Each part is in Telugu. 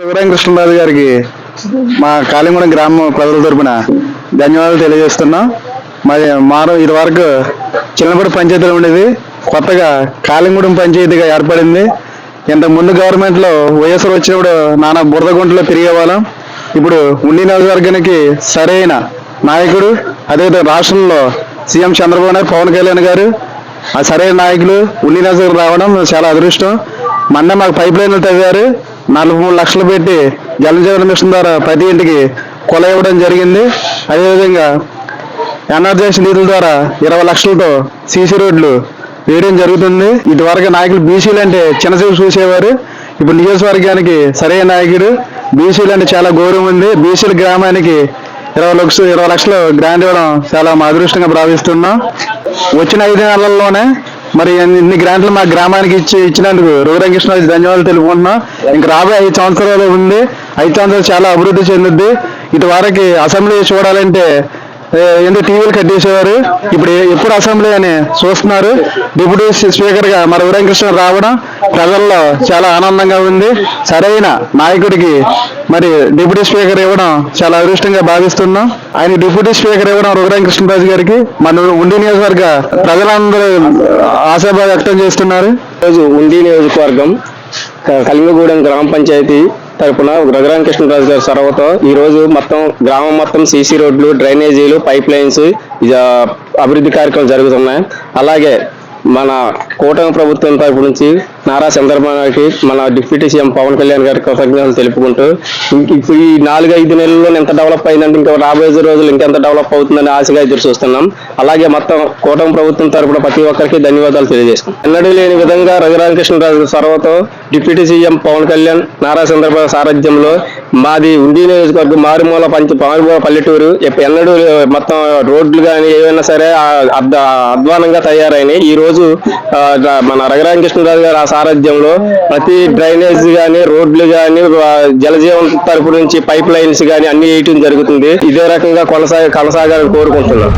శివరాం కృష్ణరాజు గారికి మా కాళీగూడెం గ్రామ ప్రజల తరపున ధన్యవాదాలు తెలియజేస్తున్నాం. మరి మారు ఇది వరకు చిన్నపడి పంచాయతీలో ఉండేది. కొత్తగా కాళింగూడెం పంచాయతీగా ఏర్పడింది. ఇంతకు ముందు గవర్నమెంట్లో వైఎస్ఆర్ వచ్చినప్పుడు నానా బురద గుంటలో తిరిగేవాళ్ళం. ఇప్పుడు ఉండి నియోజకవర్గానికి సరైన నాయకుడు అదేవిధంగా రాష్ట్రంలో సీఎం చంద్రబాబు నాయుడు పవన్ కళ్యాణ్ గారు ఆ సరైన నాయకులు ఉండి నియోజకవర్గం రావడం చాలా అదృష్టం. మొన్న మాకు పైప్ లైన్లు తవ్వారు. నలభై మూడు లక్షలు పెట్టి జలజీవన మిషన్ ద్వారా ప్రతి ఇంటికి కొల ఇవ్వడం జరిగింది. అదేవిధంగా ఎన్ఆర్జీఎస్ నిధుల ద్వారా ఇరవై లక్షలతో సీసీ రోడ్లు వేయడం జరుగుతుంది. ఇదివరకు నాయకులు బీసీలు అంటే చిన్నసేపు చూసేవారు. ఇప్పుడు నియోజకవర్గానికి సరైన నాయకుడు. బీసీలు అంటే చాలా గౌరవం ఉంది. బీసీల గ్రామానికి ఇరవై లక్షలు ఇరవై లక్షలు గ్రాంట్ ఇవ్వడం చాలా మా అదృష్టంగా భావిస్తున్నాం. వచ్చిన ఐదు నెలల్లోనే మరి ఇన్ని గ్రాంట్లు మా గ్రామానికి ఇచ్చి ఇచ్చినందుకు రఘురంకృష్ణరాజు ధన్యవాదాలు తెలుపుకుంటున్నాం. ఇంకా రాబోయే ఐదు సంవత్సరాలు ఉంది. ఐదు సంవత్సరాలు చాలా అభివృద్ధి చెందుద్ది. ఇటు వారికి అసెంబ్లీ చూడాలంటే ఎందుకు టీవీలు కట్టేసేవారు ఇప్పుడు ఎప్పుడు అసెంబ్లీ అని చూస్తున్నారు? డిప్యూటీ స్పీకర్గా మరి రఘురామకృష్ణ రావడం ప్రజల్లో చాలా ఆనందంగా ఉంది. సరైన నాయకుడికి మరి డిప్యూటీ స్పీకర్ ఇవ్వడం చాలా అదృష్టంగా భావిస్తున్నాం. ఆయన డిప్యూటీ స్పీకర్ ఇవ్వడం రఘురామకృష్ణరాజు గారికి మన ఉండి నియోజకవర్గ ప్రజలందరూ ఆశాభావం వ్యక్తం చేస్తున్నారు. రోజు ఉండి నియోజకవర్గం కలింగగూడెం గ్రామ పంచాయతీ తరపున రఘురామకృష్ణరాజు గారి చొరవతో ఈ రోజు మొత్తం గ్రామం మొత్తం సీసీ రోడ్లు డ్రైనేజీలు పైప్ లైన్స్ అభివృద్ధి కార్యక్రమాలు జరుగుతున్నాయి. అలాగే మన కూటమి ప్రభుత్వం తరపు నుంచి నారా చంద్రబాబు నాయుడుకి మన డిప్యూటీ సీఎం పవన్ కళ్యాణ్ గారికి కృతజ్ఞతలు తెలుపుకుంటూ ఇప్పుడు ఈ నాలుగు ఐదు నెలల్లో ఎంత డెవలప్ అయిందంటే ఇంకా రాబోయే రోజులు ఇంకెంత డెవలప్ అవుతుందని ఆశగా ఎదురు చూస్తున్నాం. అలాగే మొత్తం కూటమి ప్రభుత్వం తరపున ప్రతి ఒక్కరికి ధన్యవాదాలు తెలియజేసుకుంటాం ఎన్నడూ లేని విధంగా రఘురామకృష్ణరాజు సర్వతో డిప్యూటీ సీఎం పవన్ కళ్యాణ్ నారా చంద్రబాబు సారథ్యంలో మాది ఉండి నియోజకవర్గం మారుమూల పంచ మారుమూల పల్లెటూరు. ఎన్నడూ మొత్తం రోడ్లు కానీ ఏవైనా సరే అద్ద అధ్వానంగా తయారైనాయి. ఈ రోజు మన రఘురామ మన రఘురామకృష్ణరాజు గారు ఆ సారథ్యంలో ప్రతి డ్రైనేజ్ కానీ రోడ్లు కానీ జలజీవన జలజీవన్ తరపు నుంచి పైప్ లైన్స్ కానీ అన్ని వేయటం జరుగుతుంది. ఇదే రకంగా కొనసాగ కొనసాగాలని కోరుకుంటున్నాం.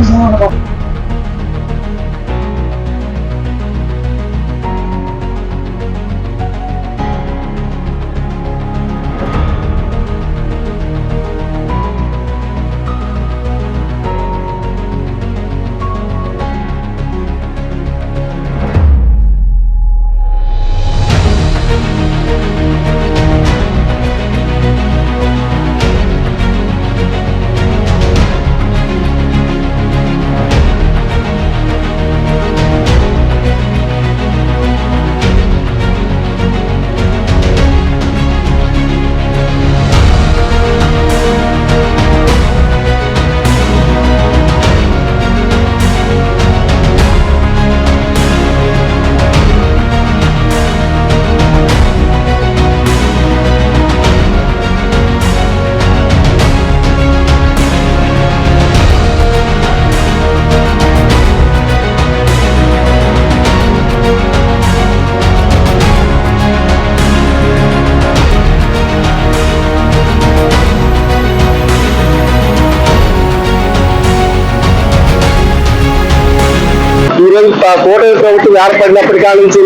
రోజు కూటమి ప్రభుత్వం ఏర్పడినప్పటి కాడి నుంచి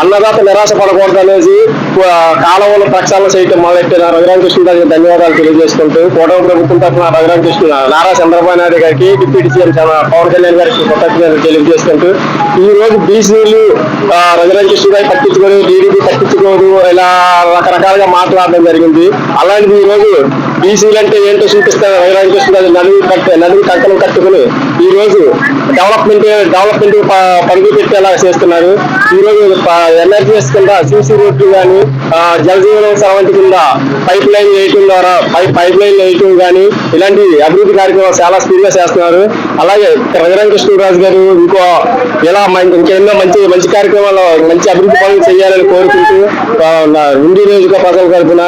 అన్నదాత నిరాశ పడకూడదు అనేసి ఆ, కాలువలు ప్రక్షాళన చేయటం మొదలెట్టిన రఘురామకృష్ణరాజు ధన్యవాదాలు తెలియజేసుకుంటూ కూటమి ప్రభుత్వం తరఫున రఘురామకృష్ణ నారా చంద్రబాబు నాయుడు గారికి డిప్యూటీ సీఎం పవన్ కళ్యాణ్ గారికి కృతజ్ఞతలు తెలియజేసుకుంటూ ఈ రోజు బీసీలు రఘురామకృష్ణరాజు పట్టించుకోరు టీడీపీ పట్టించుకోరు ఇలా రకరకాలుగా మాట్లాడడం జరిగింది. అలాంటిది ఈ రోజు బీసీలు అంటే ఏంటో చూపిస్తారు రఘురామకృష్ణరాజు నలుగు కట్ట నలుగు కట్టలు కట్టుకుని ఈ రోజు డెవలప్మెంట్ డెవలప్మెంట్ పరుగు పెట్టేలా చేస్తున్నారు. ఈ రోజు ఎన్ఆర్జీఎస్ కింద సీసీ రోడ్లు కానీ జలజీవనం సవంతి కింద పైప్ లైన్ వేయటం ద్వారా పైప్ పైప్ లైన్ వేయటం కానీ ఇలాంటి అభివృద్ధి కార్యక్రమాలు చాలా స్పీడ్గా చేస్తున్నారు. అలాగే రఘురామకృష్ణరాజు గారు ఇంకో ఇలా మం- ఇంకెన్నో మంచి మంచి కార్యక్రమాలు మంచి అభివృద్ధి పనులు చేయాలని కోరుకుంటున్నారు. ఉండి నియోజక ప్రజల తరపున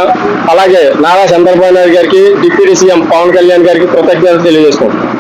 అలాగే నారా చంద్రబాబు నాయుడు గారికి డిప్యూటీ సీఎం పవన్ కళ్యాణ్ గారికి కృతజ్ఞతలు తెలియజేసుకుంటున్నాం.